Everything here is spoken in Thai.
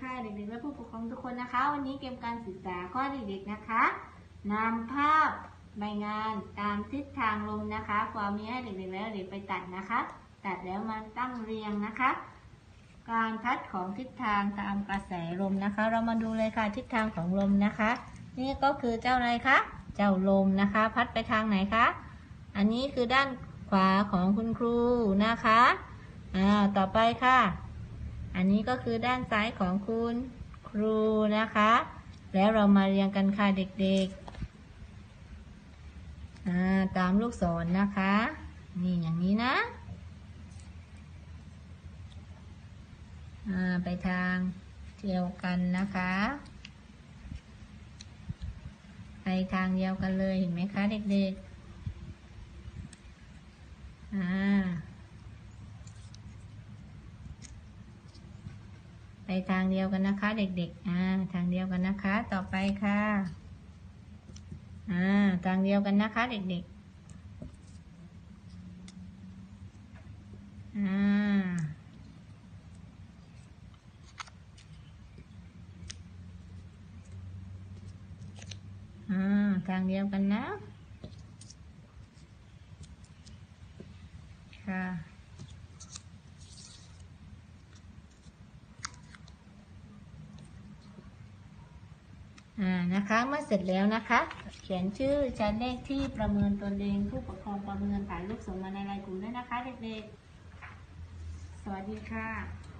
ค่ะเด็กๆและผู้ปกครองทุกคนนะคะ วันนี้เกมการศึกษาข้อเด็กๆนะคะนำภาพใบงานตามทิศทางลมนะคะความมีให้เด็กๆและเด็กไปตัดนะคะ ตัดแล้วมาตั้งเรียงนะคะ การพัดของทิศทางตามกระแสลมนะคะ เรามาดูเลยค่ะทิศทางของลมนะคะ นี่ก็คือเจ้าอะไรคะเจ้าลมนะคะ พัดไปทางไหนคะอันนี้คือด้านขวาของคุณครูนะคะอ่าต่อไปค่ะ อันนี้ก็คือด้านซ้ายของคุณครูนะคะ แล้วเรามาเรียงกันค่ะเด็กๆตามลูกศรนะคะ นี่อย่างนี้นะไปทางเดียวกันนะคะ ไปทางเดียวกันเลยเห็นไหมคะเด็กๆอ่า ไป ทางเดียวกันนะคะ เด็กๆ อ่า ทางเดียวกันนะคะ ต่อไปค่ะ อ่า ทางเดียวกันนะคะ เด็กๆ อ่า อ่า ทางเดียวกันนะ ค่ะ อ่านะคะเมื่อเสร็จแล้วนะคะ เขียนชื่อชั้นเลขที่ประเมินตนเองผู้ปกครองประเมินถ่ายรูปส่งมาในไลน์กลุ่มด้วยนะคะเด็กๆ สวัสดีค่ะ